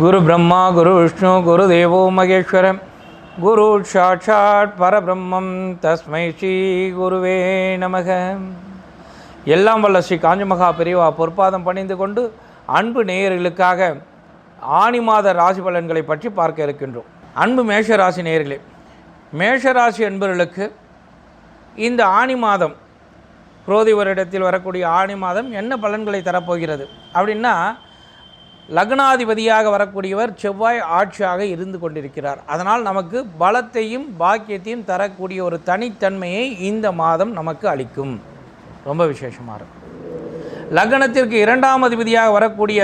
குரு பிரம்மா குரு விஷ்ணு குரு தேவோ மகேஸ்வரம் குரு சாட்சாத் பரபிரம்மம். தஸ்மை ஸ்ரீ குருவே நமக. எல்லாம் வல்ல ஸ்ரீ காஞ்சிமகா பெரியவா பொற்பாதம் பணிந்து கொண்டு அன்பு நேயர்களுக்காக ஆனி மாத ராசி பலன்களை பற்றி பார்க்க இருக்கின்றோம். அன்பு மேஷ ராசி நேயர்களே மேஷராசி என்பவர்களுக்கு இந்த ஆனி மாதம் புரோதி வருடத்தில் வரக்கூடிய ஆணி மாதம் என்ன பலன்களை தரப்போகிறது? அப்படின்னா லக்னாதிபதியாக வரக்கூடியவர் செவ்வாய் ஆட்சியாக இருந்து கொண்டிருக்கிறார். அதனால் நமக்கு பலத்தையும் பாக்கியத்தையும் தரக்கூடிய ஒரு தனித்தன்மையை இந்த மாதம் நமக்கு அளிக்கும். ரொம்ப விசேஷமாக இருக்கும். லக்னத்திற்கு இரண்டாம் அதிபதியாக வரக்கூடிய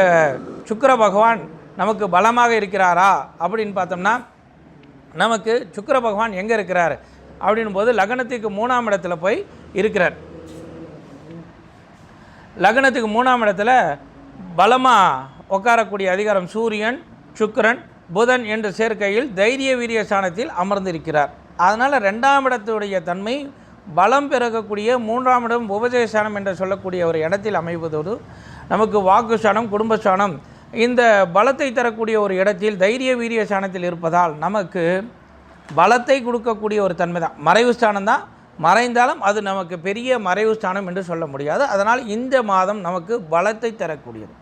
சுக்கர பகவான் நமக்கு பலமாக இருக்கிறாரா அப்படின்னு பார்த்தோம்னா நமக்கு சுக்கர பகவான் எங்கே இருக்கிறார் அப்படின் போது லக்னத்துக்கு மூணாம் இடத்துல போய் இருக்கிறார். லக்னத்துக்கு மூணாம் இடத்துல பலமாக உட்காரக்கூடிய அதிகாரம் சூரியன் சுக்கரன் புதன் என்ற சேர்க்கையில் தைரிய வீரிய ஸ்தானத்தில் அமர்ந்திருக்கிறார். அதனால் ரெண்டாம் இடத்துடைய தன்மை பலம் பிறக்கக்கூடிய மூன்றாம் இடம் உபஜயஸ்தானம் என்று சொல்லக்கூடிய ஒரு இடத்தில் அமைவதோடு நமக்கு வாக்கு சாணம் குடும்ப குடும்பஸ்தானம் இந்த பலத்தை தரக்கூடிய ஒரு இடத்தில் தைரிய வீரிய ஸ்தானத்தில் இருப்பதால் நமக்கு பலத்தை கொடுக்கக்கூடிய ஒரு தன்மை தான். மறைவு ஸ்தானம் தான். மறைந்தாலும் அது நமக்கு பெரிய மறைவு ஸ்தானம் என்று சொல்ல முடியாது. அதனால் இந்த மாதம் நமக்கு பலத்தை தரக்கூடியது.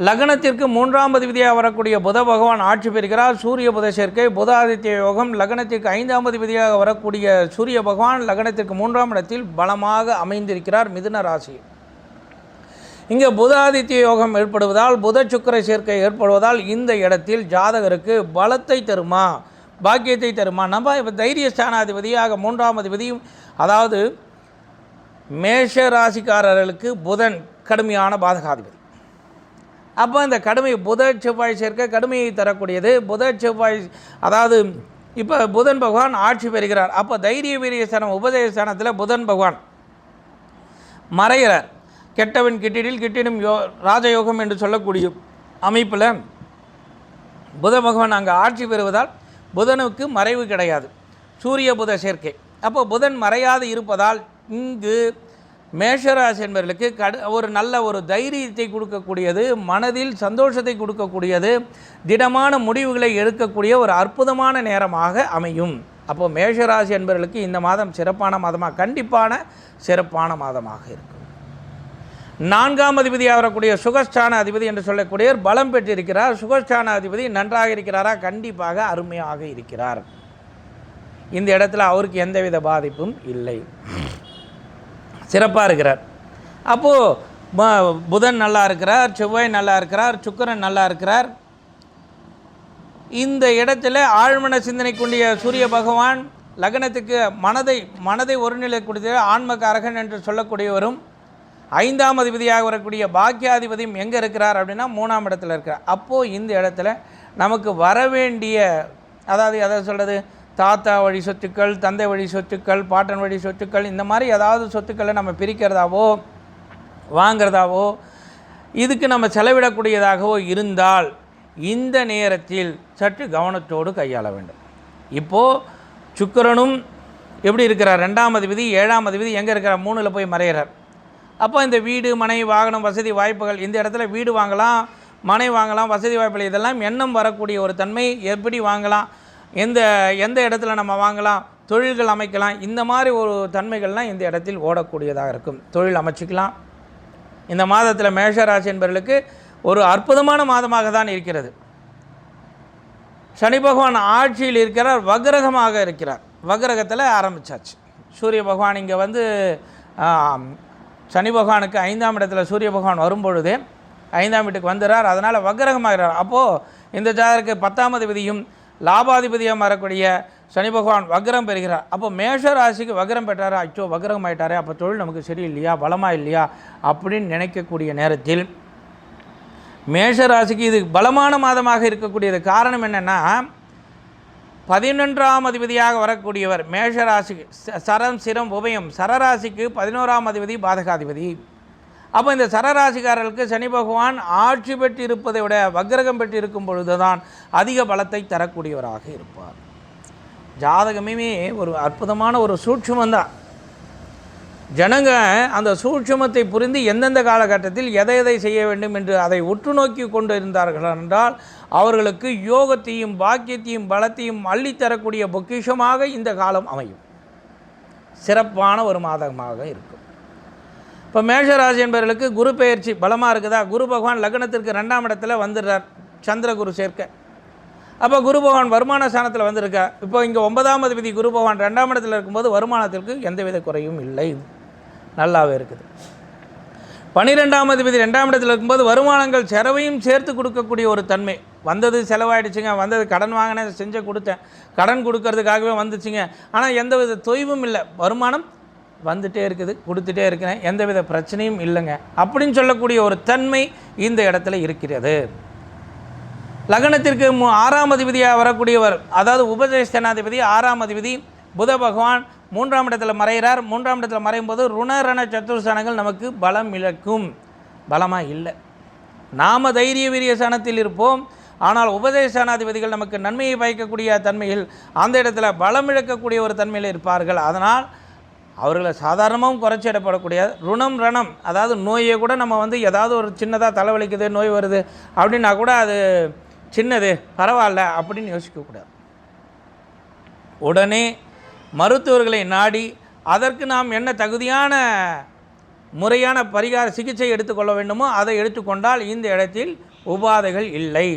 லக்னத்திற்கு மூன்றாம் அதிபதியாக வரக்கூடிய புத பகவான் ஆட்சி பெறுகிறார். சூரிய புத சேர்க்கை புத ஆதித்ய யோகம் லக்னத்திற்கு ஐந்தாம் அதிபதியாக வரக்கூடிய சூரிய பகவான் லக்னத்திற்கு மூன்றாம் இடத்தில் பலமாக அமைந்திருக்கிறார் மிதுன ராசி. இங்கே புதாதித்ய யோகம் ஏற்படுவதால் புத சுக்கர சேர்க்கை ஏற்படுவதால் இந்த இடத்தில் ஜாதகருக்கு பலத்தை தருமா? பாக்கியத்தை தருமா? நம்ம இப்போ தைரிய ஸ்தானாதிபதியாக மூன்றாம் அதிபதியும் அதாவது மேஷ ராசிக்காரர்களுக்கு புதன் கடுமையான பாதகாதிபதி. அப்போ இந்த கடுமை புத செவ்வாய் சேர்க்க கடுமையை தரக்கூடியது. புத செவ்வாய் அதாவது இப்போ புதன் பகவான் ஆட்சி பெறுகிறார். அப்போ தைரிய வீரியஸ்தானம் ஸ்தானம் புதன் பகவான் மறைகிறார். கெட்டவன் கிட்டிடில் கிட்டிடும் யோ ராஜயோகம் என்று சொல்லக்கூடிய அமைப்பில் புத பகவான் அங்கே ஆட்சி பெறுவதால் புதனுக்கு மறைவு கிடையாது. சூரிய புத சேர்க்கை. அப்போ புதன் மறையாது இருப்பதால் இங்கு மேஷராசி என்பவர்களுக்கு கடு ஒரு நல்ல ஒரு தைரியத்தை கொடுக்கக்கூடியது மனதில் சந்தோஷத்தை கொடுக்கக்கூடியது திடமான முடிவுகளை எடுக்கக்கூடிய ஒரு அற்புதமான நேரமாக அமையும். அப்போ மேஷராசி என்பவர்களுக்கு இந்த மாதம் சிறப்பான மாதமாக கண்டிப்பான சிறப்பான மாதமாக இருக்கும். நான்காம் அதிபதியாக வரக்கூடிய சுகஸ்தான அதிபதி என்று சொல்லக்கூடியவர் பலம் பெற்றிருக்கிறார். சுகஸ்தான அதிபதி நன்றாக இருக்கிறாரா? கண்டிப்பாக அருமையாக இருக்கிறார். இந்த இடத்துல அவருக்கு எந்தவித பாதிப்பும் இல்லை. சிறப்பாக இருக்கிறார். அப்போது புதன் நல்லா இருக்கிறார் செவ்வாய் நல்லா இருக்கிறார் சுக்கிரன் நல்லா இருக்கிறார். இந்த இடத்துல ஆழ்மன சிந்தனை கொண்டிய சூரிய பகவான் லக்னத்துக்கு மனதை மனதை ஒருநிலைக்கூடிய ஆன்மகாரகன் என்று சொல்லக்கூடியவரும் ஐந்தாம் அதிபதியாக வரக்கூடிய பாக்கியாதிபதியும் எங்கே இருக்கிறார் அப்படின்னா மூணாம் இடத்துல இருக்கிறார். அப்போது இந்த இடத்துல நமக்கு வரவேண்டிய அதாவது எதை சொல்கிறது தாத்தா வழி சொத்துக்கள் தந்தை வழி சொத்துக்கள் பாட்டன் வழி சொத்துக்கள் இந்த மாதிரி ஏதாவது சொத்துக்களை நம்ம பிரிக்கிறதாவோ வாங்கிறதாவோ இதுக்கு நம்ம செலவிடக்கூடியதாகவோ இருந்தால் இந்த நேரத்தில் சற்று கவனத்தோடு கையாள வேண்டும். இப்போது சுக்கிரனும் எப்படி இருக்கிறார்? ரெண்டாம் அதிபதி ஏழாம் அதிபதி எங்கே இருக்கிறார்? மூணில் போய் மறையிறார். அப்போ இந்த வீடு மனை வாகனம் வசதி வாய்ப்புகள் இந்த இடத்துல வீடு வாங்கலாம் மனை வாங்கலாம் வசதி வாய்ப்புகள் இதெல்லாம் எண்ணம் வரக்கூடிய ஒரு தன்மை எப்படி வாங்கலாம்? எந்த எந்த இடத்துல நம்ம வாங்கலாம் தொழில்கள் அமைக்கலாம் இந்த மாதிரி ஒரு தன்மைகள்லாம் இந்த இடத்தில் ஓடக்கூடியதாக இருக்கும். தொழில் அமைச்சிக்கலாம். இந்த மாதத்தில் மேஷராசி என்பவர்களுக்கு ஒரு அற்புதமான மாதமாக தான் இருக்கிறது. சனி பகவான் ஆட்சியில் இருக்கிறார் வக்ரகமாக இருக்கிறார். வக்ரகத்தில் ஆரம்பித்தாச்சு சூரிய பகவான் இங்கே வந்து சனி பகவானுக்கு ஐந்தாம் இடத்துல சூரிய பகவான் வரும்பொழுதே ஐந்தாம் வீட்டுக்கு வந்துடுறார் அதனால் வக்ரகமாகிறார் அப்போது இந்த ஜாதகருக்கு பத்தாம் விதியும் லாபாதிபதியாக மாறக்கூடிய சனி பகவான் வக்ரம் பெறுகிறார். அப்போ மேஷ ராசிக்கு வக்ரம் பெற்றாரா? அச்சோ வக்ரம் ஆயிட்டாரே அப்போ தொழில் நமக்கு சரியில்லையா? பலமாக இல்லையா? அப்படின்னு நினைக்கக்கூடிய நேரத்தில் மேஷ ராசிக்கு இது பலமான மாதமாக இருக்கக்கூடியது. காரணம் என்னென்னா பதினொன்றாம் அதிபதியாக வரக்கூடியவர் மேஷ ராசிக்கு ச- சரம் சிரம் உபயம். சரராசிக்கு பதினோராம் அதிபதி பாதகாதிபதி. அப்போ இந்த சரராசிக்காரர்களுக்கு சனி பகவான் ஆட்சி பெற்று இருப்பதை விட வக்ரகம் பெற்று இருக்கும் பொழுது தான் அதிக பலத்தை தரக்கூடியவராக இருப்பார். ஜாதகமே ஒரு அற்புதமான ஒரு சூட்சுமந்தான் ஜனங்க அந்த சூட்சுமத்தை புரிந்து எந்தெந்த காலகட்டத்தில் எதை எதை செய்ய வேண்டும் என்று அதை உற்று நோக்கி கொண்டு இருந்தார்கள் என்றால் அவர்களுக்கு யோகத்தையும் பாக்கியத்தையும் பலத்தையும் அள்ளித்தரக்கூடிய பொக்கிஷமாக இந்த காலம் அமையும். சிறப்பான ஒரு மாதமாக இருக்கும். இப்போ மேஷராசி என்பவர்களுக்கு குரு பெயர்ச்சி பலமாக இருக்குதா? குரு பகவான் லக்னத்திற்கு ரெண்டாம் இடத்துல வந்துடுறார். சந்திரகுரு சேர்க்க. அப்போ குரு பகவான் வருமான ஸ்தானத்தில் வந்திருக்கா? இப்போ இங்கே ஒன்பதாம் விதி குரு பகவான் ரெண்டாம் இடத்துல இருக்கும்போது வருமானத்திற்கு எந்தவித குறையும் இல்லை. நல்லாவே இருக்குது. பன்னிரெண்டாம் அதிபதி ரெண்டாம் இடத்துல இருக்கும்போது வருமானங்கள் செலவையும் சேர்த்து கொடுக்கக்கூடிய ஒரு தன்மை. வந்தது செலவாயிடுச்சுங்க. வந்தது கடன் வாங்கினேன் செஞ்சு கொடுத்தேன். கடன் கொடுக்கறதுக்காகவே வந்துச்சுங்க. ஆனால் எந்தவித தொய்வும் இல்லை. வருமானம் வந்துட்டே இருக்குது கொடுத்துட்டே இருக்கிறேன். எந்தவித பிரச்சனையும் இல்லைங்க. அப்படின்னு சொல்லக்கூடிய ஒரு தன்மை இந்த இடத்துல இருக்கிறது. லக்னத்திற்கு மு- ஆறாம் அதிபதியாக வரக்கூடியவர் அதாவது உபதேசனாதிபதி ஆறாம் அதிபதி புத பகவான் மூன்றாம் இடத்துல மறைகிறார். மூன்றாம் இடத்துல மறையும் போது ருணரண சத்துர்சனங்கள் நமக்கு பலம் இழக்கும். பலமாக இல்லை. நாம தைரிய வீரிய சனத்தில் இருப்போம். ஆனால் உபதேசனாதிபதிகள் நமக்கு நன்மையை பயக்கக்கூடிய தன்மையில் அந்த இடத்துல பலம் இழக்கக்கூடிய ஒரு தன்மையில் இருப்பார்கள். அதனால் அவர்களை சாதாரணமாகவும் குறைச்சிடப்படக்கூடிய ருணம் ரணம் அதாவது நோயை கூட நம்ம வந்து ஏதாவது ஒரு சின்னதாக தலைவலிக்குது நோய் வருது அப்படின்னா கூட அது சின்னது பரவாயில்ல அப்படின்னு யோசிக்கக்கூடாது. உடனே மருத்துவர்களை நாடி அதற்கு நாம் என்ன தகுதியான முறையான பரிகார சிகிச்சை எடுத்துக்கொள்ள வேண்டுமோ அதை எடுத்துக்கொண்டால் இந்த இடத்தில் உபாதைகள் இல்லை.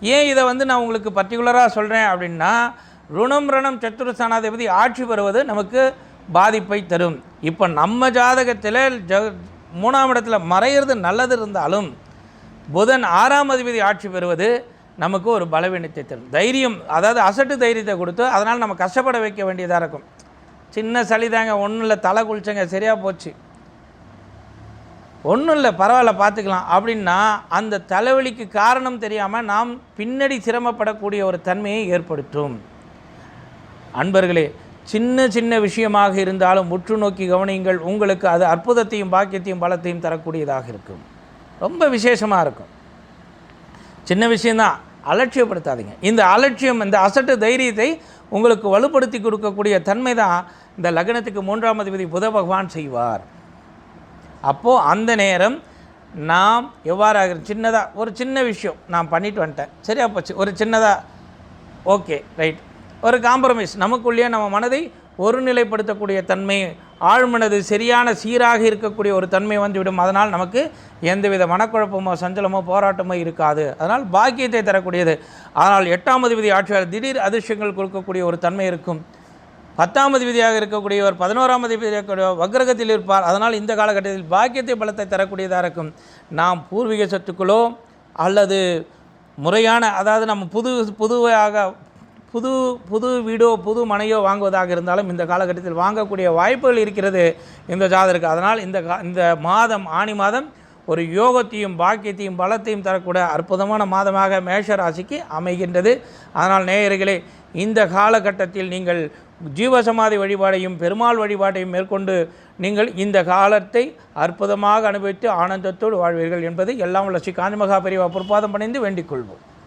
ஏன் இதை வந்து நான் உங்களுக்கு பர்டிகுலராக சொல்கிறேன் அப்படின்னா ருணம் ரணம் சத்துருஸ்தானாதிபதி ஆட்சி பெறுவது நமக்கு பாதிப்பை தரும். இப்போ நம்ம ஜாதகத்தில் ஜ மூணாம் இடத்துல மறையிறது நல்லது இருந்தாலும் புதன் ஆறாம் அதிபதி ஆட்சி பெறுவது நமக்கு ஒரு பலவீனத்தை தரும். தைரியம் அதாவது அசட்டு தைரியத்தை கொடுத்து அதனால் நம்ம கஷ்டப்பட வைக்க வேண்டியதாக இருக்கும். சின்ன சளி தாங்க ஒன்றும் இல்லை தலை குளிச்சங்க சரியாக போச்சு. ஒன்றும் இல்லை பரவாயில்ல பார்த்துக்கலாம். அப்படின்னா அந்த தலைவலிக்கு காரணம் தெரியாமல் நாம் பின்னாடி சிரமப்படக்கூடிய ஒரு தன்மையை ஏற்படுத்தும். அன்பர்களே சின்ன சின்ன விஷயமாக இருந்தாலும் உற்று நோக்கி கவனியுங்கள் உங்களுக்கு அது அற்புதத்தையும் பாக்கியத்தையும் பலத்தையும் தரக்கூடியதாக இருக்கும். ரொம்ப விசேஷமாக இருக்கும். சின்ன விஷயந்தான் அலட்சியப்படுத்தாதீங்க. இந்த அலட்சியம் இந்த அசட்டு தைரியத்தை உங்களுக்கு வலுப்படுத்தி கொடுக்கக்கூடிய தன்மை தான் இந்த லக்னத்துக்கு மூன்றாம் அதிபதி புத பகவான் செய்வார். அப்போது அந்த நேரம் நாம் எவ்வாறாக சின்னதாக ஒரு சின்ன விஷயம் நான் பண்ணிட்டு வந்துட்டேன். சரியா போச்சு. ஒரு சின்னதாக ஓகே ரைட். ஒரு காம்ப்ரமைஸ் நமக்குள்ளேயே நம்ம மனதை ஒருநிலைப்படுத்தக்கூடிய தன்மை ஆழ்மனது சரியான சீராக இருக்கக்கூடிய ஒரு தன்மை வந்துவிடும். அதனால் நமக்கு எந்தவித மனக்குழப்பமோ சஞ்சலமோ போராட்டமோ இருக்காது. அதனால் பாக்கியத்தை தரக்கூடியது. ஆனால் எட்டாம் விதி ஆட்சியாளர் திடீர் அதிர்ஷ்டங்கள் கொடுக்கக்கூடிய ஒரு தன்மை இருக்கும். பத்தாம் விதியாக இருக்கக்கூடியவர் பதினோராமது விதியாக வக்ரகத்தில் இருப்பார். அதனால் இந்த காலகட்டத்தில் பாக்கியத்தை பலத்தை தரக்கூடியதாக இருக்கும். நாம் பூர்வீக சொத்துக்களோ அல்லது முறையான அதாவது நம்ம புது புதுவையாக புது புது வீடோ புது மனையோ வாங்குவதாக இருந்தாலும் இந்த காலகட்டத்தில் வாங்கக்கூடிய வாய்ப்புகள் இருக்கிறது இந்த ஜாதருக்கு. அதனால் இந்த கா இந்த மாதம் ஆணி மாதம் ஒரு யோகத்தையும் பாக்கியத்தையும் பலத்தையும் தரக்கூடிய அற்புதமான மாதமாக மேஷ ராசிக்கு அமைகின்றது. அதனால் நேயர்களே இந்த காலகட்டத்தில் நீங்கள் ஜீவசமாதி வழிபாடையும் பெருமாள் வழிபாட்டையும் மேற்கொண்டு நீங்கள் இந்த காலத்தை அற்புதமாக அனுபவித்து ஆனந்தத்தோடு வாழ்வீர்கள் என்பது எல்லாம் வளர்ச்சி காஞ்சிமகா பெரியவா பொறுப்பாதம் பணிந்து வேண்டிக் கொள்வோம்.